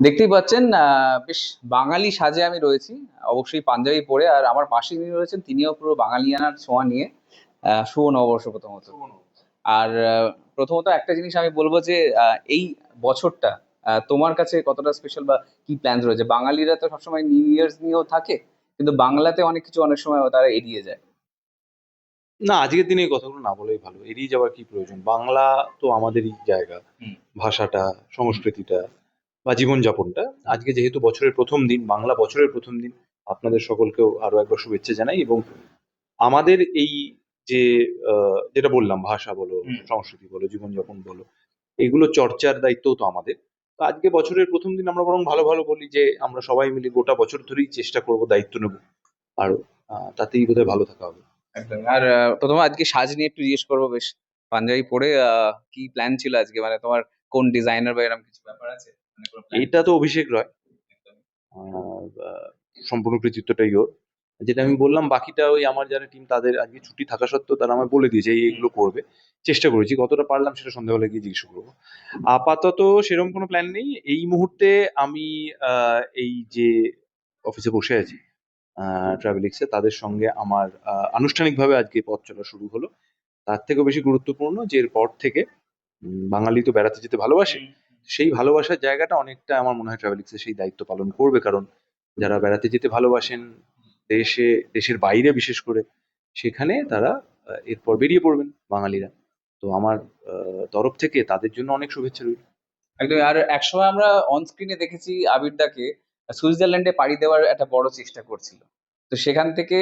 দেখতেই পাচ্ছেন আহ, বেশ বাঙালি সাজে আমি রয়েছি। অবশ্যই পাঞ্জাবি পরে আর আমার পাশে যিনি রয়েছেন তিনিও পুরো বাঙালিয়ানার ছোঁয়া নিয়ে আহ, শুভ নববর্ষ প্রথমত। আর প্রথমত একটা জিনিস আমি বলব যে এই বছরটা তোমার কাছে কতটা স্পেশাল বা কি প্ল্যান রয়েছে? বাঙালিরা তো সবসময় নিউ ইয়ার্স নিয়েও থাকে কিন্তু বাংলাতে অনেক কিছু অনেক সময় তারা এড়িয়ে যায়। না আজকের দিনে এই কথাগুলো না বলেই ভালো। এড়িয়ে যাওয়ার কি প্রয়োজন? বাংলা তো আমাদেরই জায়গা। ভাষাটা সংস্কৃতিটা বা জীবনযাপনটা। আজকে যেহেতু বছরের প্রথম দিন বাংলা বছরের প্রথম দিন আপনাদের সকলকেও আরও একবার শুভেচ্ছা জানাই এবং আমাদের এই যে যেটা বললাম ভাষা বলো সংস্কৃতি বলো জীবনযাপন বলো এগুলো চর্চার দায়িত্বও তো আমাদের। তো আজকে বছরের প্রথম দিন আমরা বরং ভালো ভালো বলি যে আমরা সবাই মিলে গোটা বছর ধরেই চেষ্টা করব দায়িত্ব নেব। আরও তাতেই বোধহয় ভালো থাকা হবে। একদম। আর প্রথমে আজকে সাজ নিয়ে একটু জিজ্ঞেস করব বেশ পাঞ্জাবি পরে আহ, কি প্ল্যান ছিল আজকে? মানে তোমার কোন ডিজাইনার বা এরকম কিছু ব্যাপার আছে? এটা তো অভিষেক রয়। সম্পূর্ণ কৃতিত্বটাই ওর। যেটা আমি বললাম বাকিটা ওই আমার যারা টিম তাদের আজকে ছুটি থাকা সত্ত্বেও তারা আমায় বলে দিয়েছে এই এগুলো করবে। চেষ্টা করেছি কতটা পারলাম সেটা সন্ধ্যাবেলা গিয়ে জিজ্ঞেস করব। আপাতত সেরকম কোনো প্ল্যান নেই। এই মুহূর্তে আমি এই যে অফিসে বসে আছি ট্রাভেলিক্সে তাদের সঙ্গে আমার আনুষ্ঠানিকভাবে আজকে পথ চলা শুরু হলো। তার থেকেও বেশি গুরুত্বপূর্ণ যে এরপর থেকে বাঙালি তো বেড়াতে যেতে ভালোবাসে। সেই ভালোবাসার জায়গাটা অনেকটা আমার মনে হয় ট্রাভেলিক্সে সেই দায়িত্ব পালন করবে। কারণ যারা বেড়াতে যেতে ভালোবাসেন, দেশে, দেশের বাইরে বিশেষ করে, সেখানে তারা এরপর বেরিয়ে পড়বেন বাঙালিরা। তো আমার তরফ থেকে তাদের জন্য অনেক শুভেচ্ছা রইল। একদম আর একসময় আমরা অন স্ক্রিনে দেখেছি আবিরদাকে সুইজারল্যান্ডে পাড়ি দেওয়ার একটা বড় চেষ্টা করছিল। তো সেখান থেকে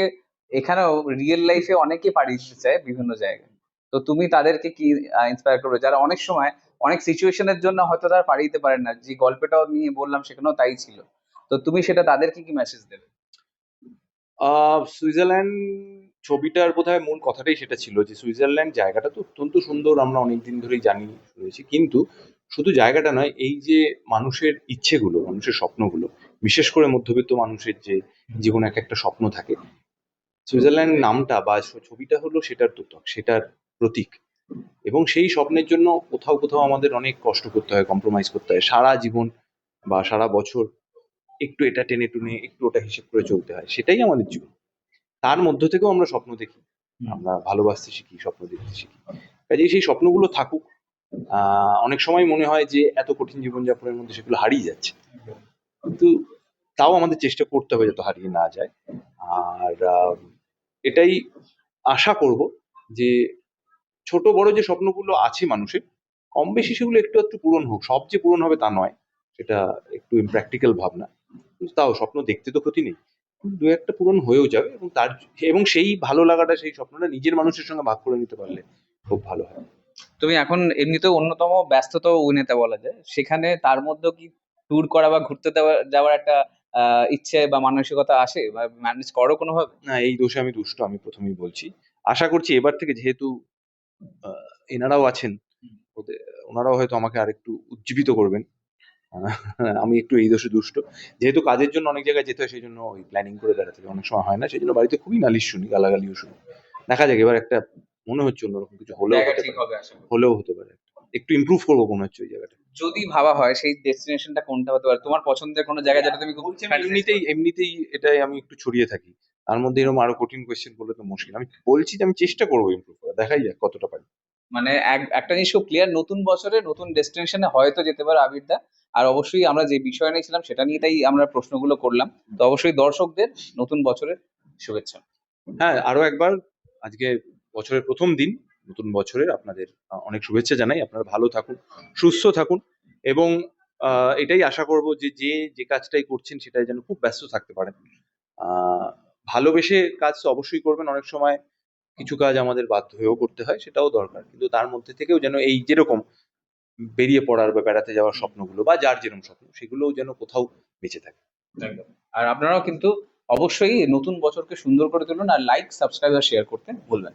এখানেও রিয়েল লাইফে অনেকে পাড়ি দিতে চায় বিভিন্ন জায়গায়। তো তুমি তাদেরকে কি ইন্সপায়ার করবে? যারা অনেক সময় অনেক সিচুয়েশনের জন্য হয়তো তারা পাড়ি দিতে পারেন না। যে গল্পটাও নিয়ে বললাম সেখানেও তাই ছিল। তো তুমি সেটা তাদেরকে কি মেসেজ দেবে? সুইজারল্যান্ড ছবিটার বোধহয় মূল কথাটাই সেটা ছিল যে, সুইজারল্যান্ড জায়গাটা তো অত্যন্ত সুন্দর, আমরা অনেকদিন ধরেই জানি, রয়েছি। কিন্তু শুধু জায়গাটা নয়, এই যে মানুষের ইচ্ছেগুলো, মানুষের স্বপ্নগুলো, বিশেষ করে মধ্যবিত্ত মানুষের যে জীবনে এক একটা স্বপ্ন থাকে, সুইজারল্যান্ড নামটা বা ছবিটা হলো সেটার দ্যোতক সেটার প্রতীক। এবং সেই স্বপ্নের জন্য কোথাও কোথাও আমাদের অনেক কষ্ট করতে হয় কম্প্রোমাইজ করতে হয়। সারা জীবন বা সারা বছর একটু এটা টেনে টুনে একটু ওটা হিসেব করে চলতে হয়। সেটাই আমাদের জীবন। তার মধ্য থেকেও আমরা স্বপ্ন দেখি। আমরা ভালোবাসতে শিখি স্বপ্ন দেখতে শিখি। কাজেই সেই স্বপ্নগুলো থাকুক আহ, অনেক সময় মনে হয় যে এত কঠিন জীবনযাপনের মধ্যে সেগুলো হারিয়ে যাচ্ছে। কিন্তু তাও আমাদের চেষ্টা করতে হবে যাতে হারিয়ে না যায়। আর এটাই আশা করব যে ছোট বড় যে স্বপ্নগুলো আছে মানুষের কম বেশি সেগুলো একটু একটু পূরণ হোক সব যে পূরণ হবে তা নয় সেটা একটু ইমপ্র্যাকটিক্যাল ভাবনা। তাও স্বপ্ন দেখতে তো ক্ষতি নেই দু একটা পূরণ হয়েও যাবে এবং তার এবং সেই ভালো লাগাটা সেই স্বপ্নটা নিজের মানুষের সঙ্গে ভাগ করে নিতে পারলে খুব ভালো হয়। তুমি এখন এমনিতেও অন্যতম ব্যস্ততম অভিনেতা বলা যায় সেখানে তার মধ্যেও কি ট্যুর করা বা ঘুরতে যাওয়ার একটা আহ, ইচ্ছে বা মানসিকতা আসে বা ম্যানেজ করো কোনোভাবে? না এই দোষে আমি দুষ্ট আমি প্রথমেই বলছি। আশা করছি এবার থেকে যেহেতু এনারাও আছেন। ওদের ওনারাও হয়তো আমাকে আর একটু উজ্জীবিত করবেন। আমি একটু এই দোষে দুষ্ট। যেহেতু কাজের জন্য অনেক জায়গায় যেতে হয় সেই জন্য ওই প্ল্যানিং করে বেড়াতে অনেক সময় হয় না সেই জন্য বাড়িতে খুবই নালিশ শুনি গালাগালিও শুনি। দেখা যাক এবার একটা মনে হচ্ছে অন্যরকম কিছু হলেও হতে ঠিক পারে। হলেও হতে পারে। একটু ইমপ্রুভ করব মনে হচ্ছে ওই জায়গাটা। যদি ভাবা হয় সেই ডেস্টিনেশনটা কোনটা হতে পারে? তোমার পছন্দের কোনো জায়গা যেটা তুমি খুব এমনিতেই এমনিতেই এটাই আমি একটু ছড়িয়ে থাকি। তার মধ্যে এরকম আরও কঠিন কোয়েশ্চেন বলে তো মুশকিল। আমি বলছি যে আমি চেষ্টা করব ইমপ্রুভ করা দেখাই যাক কতটা পারি। মানে এক- একটা জিনিস খুব ক্লিয়ার নতুন বছরে নতুন ডেস্টিনেশনে হয়তো যেতে পারে আবিরদা আর অবশ্যই আমরা যে বিষয় নিয়েছিলাম সেটা নিয়ে তাই আমরা প্রশ্নগুলো করলাম। তো অবশ্যই দর্শকদের নতুন বছরের শুভেচ্ছা। হ্যাঁ আরও একবার আজকে বছরের প্রথম দিন। নতুন বছরের আপনাদের অনেক শুভেচ্ছা জানাই। আপনারা ভালো থাকুন, সুস্থ থাকুন এবং এটাই আশা করব যে যে যে কাজটাই করছেন সেটাই যেন খুব ব্যস্ত থাকতে পারেন। ভালোবেসে কাজ অবশ্যই করবেন। অনেক সময় কিছু কাজ আমাদের বাধ্য হয়েও করতে হয়, সেটাও দরকার। কিন্তু তার মধ্যে থেকেও যেন এই যেরকম বেরিয়ে পড়ার বা বেড়াতে যাওয়ার স্বপ্নগুলো বা যার যেরকম স্বপ্ন, সেগুলোও যেন কোথাও বেঁচে থাকে। আর আপনারাও কিন্তু অবশ্যই নতুন বছরকে সুন্দর করে তুলুন আর লাইক সাবস্ক্রাইব আর শেয়ার করতে ভুলবেন